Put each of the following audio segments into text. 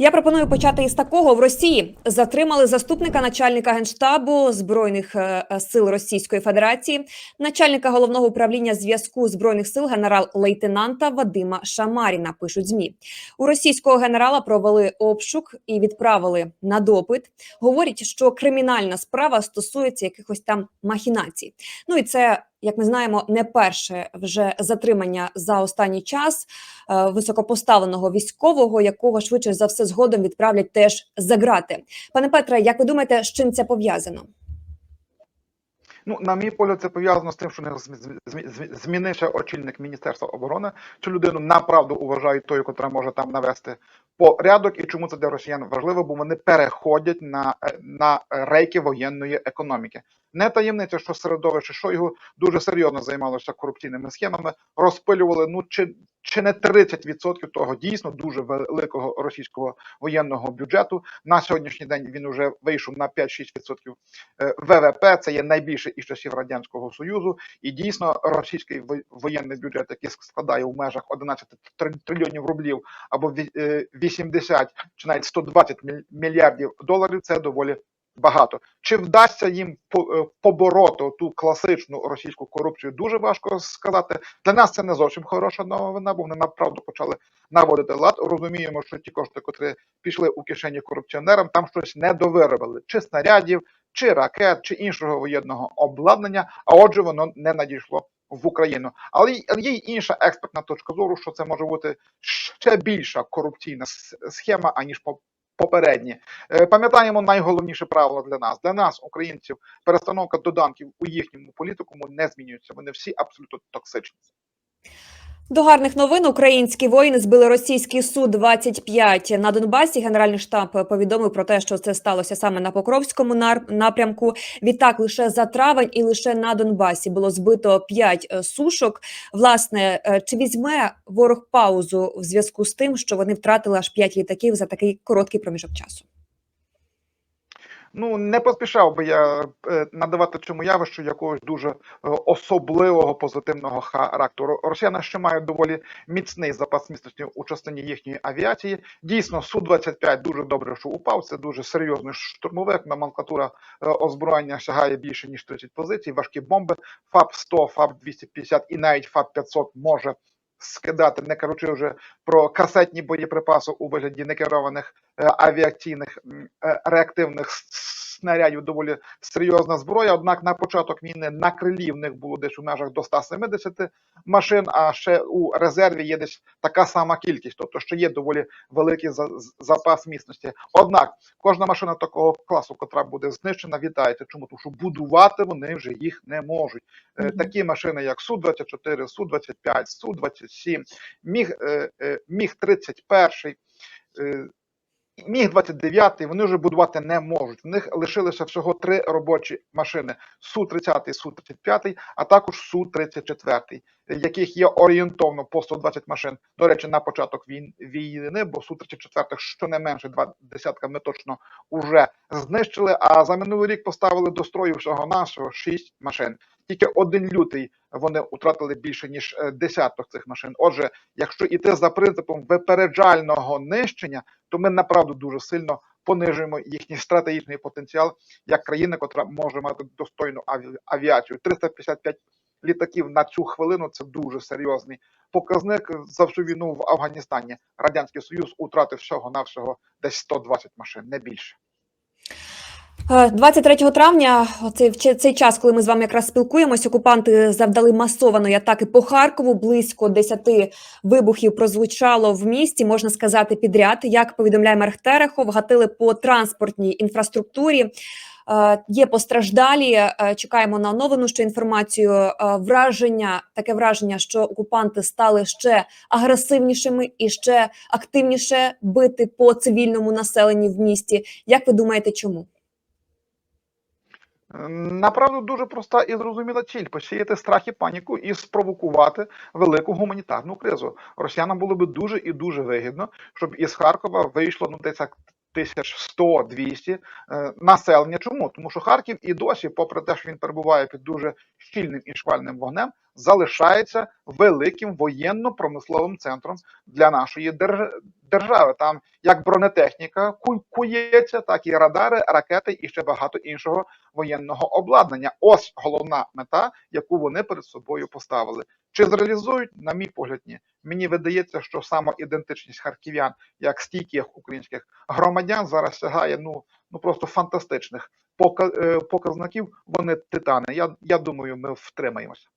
Я пропоную почати із такого. В Росії затримали заступника начальника генштабу збройних е, е, сил Російської Федерації, начальника головного управління зв'язку збройних сил генерал-лейтенанта Вадима Шамаріна. Пишуть змі у російського генерала провели обшук і відправили на допит. Говорять, що кримінальна справа стосується якихось там махінацій. Ну і це. Як ми знаємо, не перше вже затримання за останній час е, високопоставленого військового, якого швидше за все згодом відправлять теж за грати. Пане Петре, як ви думаєте, з чим це пов'язано? Ну, на мій погляд, це пов'язано з тим, що не зм- зм- зм- змінився очільник Міністерства оборони. Цю людину направду вважають тою, котра може там навести порядок. І чому це для росіян важливо? Бо вони переходять на, е, на рейки воєнної економіки. Не таємниця, що середовище Шойгу дуже серйозно займалося корупційними схемами, розпилювали ну чи. Чи не 30% того дійсно дуже великого російського воєнного бюджету на сьогоднішній день він вже вийшов на 5-6% е, ВВП. Це є найбільше із часів радянського союзу, і дійсно російський воєнний бюджет, який складає в межах 11 тр- трильйонів рублів або ві- е, 80 чи навіть 120 міль- мільярдів доларів, це доволі. Багато чи вдасться їм е, побороти ту класичну російську корупцію? Дуже важко сказати. Для нас це не зовсім хороша новина, бо вони направду почали наводити лад. Розуміємо, що ті кошти, котрі пішли у кишені корупціонерам, там щось не довиробили, чи снарядів, чи ракет, чи іншого воєнного обладнання. А отже, воно не надійшло в Україну. Але є й інша експертна точка зору, що це може бути ще більша корупційна схема аніж. Попередні Е, пам'ятаємо найголовніше правило для нас, для нас, українців, перестановка доданків у їхньому політикуму не змінюється. Вони всі абсолютно токсичні. До гарних новин українські воїни збили російський су 25 на Донбасі. Генеральний штаб повідомив про те, що це сталося саме на Покровському напрямку. Відтак лише за травень і лише на Донбасі було збито 5 сушок. Власне, е, чи візьме ворог паузу в зв'язку з тим, що вони втратили аж 5 літаків за такий короткий проміжок часу? Ну не поспішав би я е, надавати цьому явищу якогось дуже е, особливого позитивного характеру. Росіяни ще мають доволі міцний запас міцності у частині їхньої авіації. Дійсно, су 25 дуже добре, що упав. Це дуже серйозний штурмовик. Номенклатура е, озброєння сягає більше ніж 30 позицій. Важкі бомби. ФАП 100 ФАП 250 і навіть ФАП 500 може скидати, не кажучи вже про касетні боєприпаси у вигляді некерованих е, авіаційних е, реактивних снарядів доволі серйозна зброя. Однак на початок війни на крилі в них було десь у межах до 170 машин, а ще у резерві є десь така сама кількість, тобто ще є доволі великий запас міцності. Однак кожна машина такого класу, котра буде знищена, вітається. Чому? Тому що будувати вони вже їх не можуть. Е. Такі машини, як Су-24, Су-25, Су-27, Міг, е, е, Міг 31, е, Міг 29 вони вже будувати не можуть. В них лишилося всього три робочі машини: Су-30, Су-35, а також Су-34, яких є орієнтовно по 120 машин. До речі, на початок війн- війни, бо Су-34 щонайменше два десятка ми точно уже знищили. А за минулий рік поставили до строю всього нашого 6 машин. Тільки один лютий вони втратили більше ніж е, десяток цих машин. Отже, якщо йти за принципом випереджального нищення, то ми направду дуже сильно понижуємо їхній стратегічний потенціал як країна, котра може мати достойну аві- авіацію. 355 літаків на цю хвилину це дуже серйозний показник за всю війну в Афганістані. Радянський Союз утратив всього навсього десь 120 машин, не більше. Е, 23 травня, оцей цей час, коли ми з вами якраз спілкуємось, окупанти завдали масованої атаки по Харкову. Близько 10 вибухів прозвучало в місті, можна сказати, підряд. Як повідомляє Мерх Терехов, гатили по транспортній інфраструктурі. Е, Є постраждалі. Е, Чекаємо на оновлену ще інформацію. Е, Враження таке враження, що окупанти стали ще агресивнішими і ще активніше бити по цивільному населенню в місті. Як ви думаєте, чому? Направду дуже проста і зрозуміла ціль посіяти страх і паніку і спровокувати велику гуманітарну кризу. Росіянам було би дуже і дуже вигідно, щоб із Харкова вийшло ну десь так тисяч 100-200 е, населення. Чому? Тому що Харків і досі, попри те, що він перебуває під дуже щільним і шквальним вогнем, залишається великим воєнно-промисловим центром для нашої держ- держави. Там як бронетехніка ку- кується, так і радари, ракети і ще багато іншого воєнного обладнання. Ось головна мета, яку вони перед собою поставили. Чи зреалізують, на мій погляд, ні. Мені видається, що самоідентичність харків'ян як стійких українських громадян зараз сягає ну, ну просто фантастичних е, показників. Вони титани. Я, я думаю, ми втримаємося.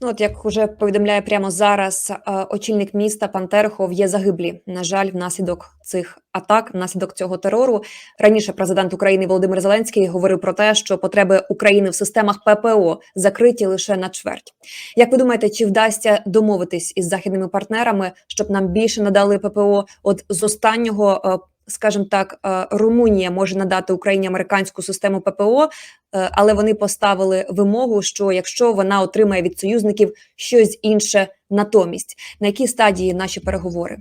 Ну, от як уже повідомляє прямо зараз е, очільник міста пан Терехов, є загиблі. На жаль, внаслідок цих атак, внаслідок цього терору. Раніше президент України Володимир Зеленський говорив про те, що потреби України в системах ППО закриті лише на чверть. Як ви думаєте, чи вдасться домовитись із західними партнерами, щоб нам більше надали ППО? От з останнього, е, скажімо так, е, Румунія може надати Україні американську систему ППО, е, але вони поставили вимогу, що якщо вона отримає від союзників щось інше натомість, на якій стадії наші переговори?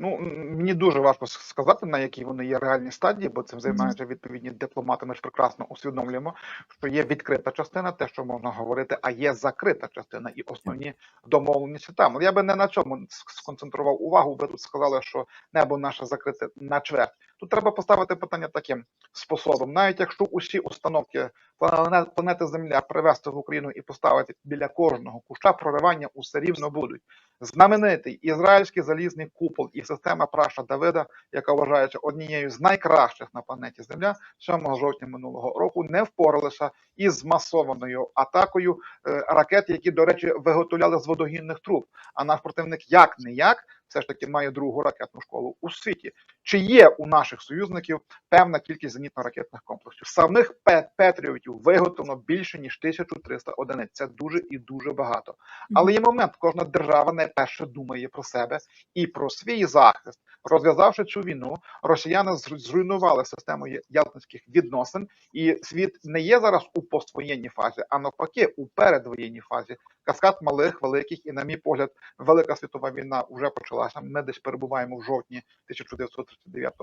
Ну мені дуже важко сказати, на якій вони є реальні стадії, бо цим займаються відповідні дипломати. Ми ж прекрасно усвідомлюємо, що є відкрита частина, те, що можна говорити, а є закрита частина і основні домовленості там. Але Я би не на цьому сконцентрував увагу. Ви тут сказали, що небо наше закрите на чверть. Тут треба поставити питання таким способом. Навіть якщо усі установки планети Земля привезти в Україну і поставити біля кожного куща, проривання усе рівно будуть. Знаменитий ізраїльський залізний купол і система Праша Давида, яка вважається однією з найкращих на планеті Земля, 7 жовтня минулого року не впоралися із масованою атакою е, ракет, які, до речі, виготовляли з водогінних труб. А наш противник як не як все ж таки має другу ракетну школу у світі. Чи є у наших союзників певна кількість зенітно-ракетних комплексів? Самих Петріотів виготовлено більше ніж 1300 одиниць. Це дуже і дуже багато. Але є момент, кожна держава найперше думає про себе і про свій захист. Розв'язавши цю війну, росіяни зруйнували систему ялтинських відносин, і світ не є зараз у поствоєнній фазі, а навпаки, у передвоєнній фазі. Каскад малих, великих, і, на мій погляд, Велика світова війна вже почалася. Ми десь перебуваємо в жовтні 1939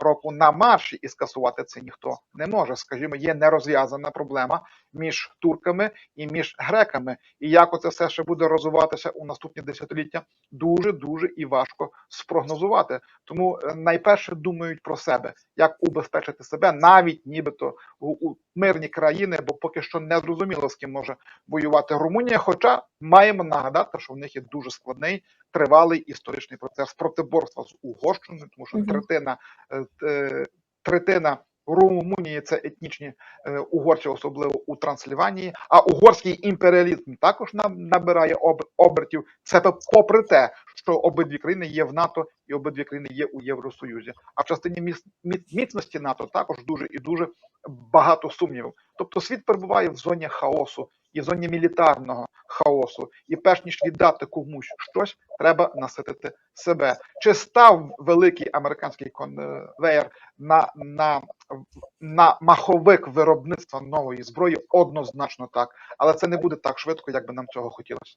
року на марші, і скасувати це ніхто не може. Скажімо, є нерозв'язана проблема між турками і між греками. І як оце все ще буде розвиватися у наступні десятиліття, дуже дуже і важко спрогнозувати. Тому е, найперше думають про себе, як убезпечити себе, навіть нібито у мирні країни, бо поки що не зрозуміло, з ким може воювати Румунія. Хоча маємо нагадати, що в них є дуже складний тривалий історичний процес протиборства з Угорщиною, тому що третина е, е, третина. Румунії це етнічні е, угорці, особливо у Трансліванії. А угорський імперіалізм також набирає об, обертів. Це попри те, що обидві країни є в НАТО і обидві країни є у Євросоюзі. А в частині міц, міц, міцності НАТО також дуже і дуже багато сумнівів. Тобто світ перебуває в зоні хаосу і зоні мілітарного хаосу. І перш ніж віддати комусь щось, треба наситити себе. Чи став великий американський конвеєр на, на, на маховик виробництва нової зброї? Однозначно так, але це не буде так швидко, як би нам цього хотілося.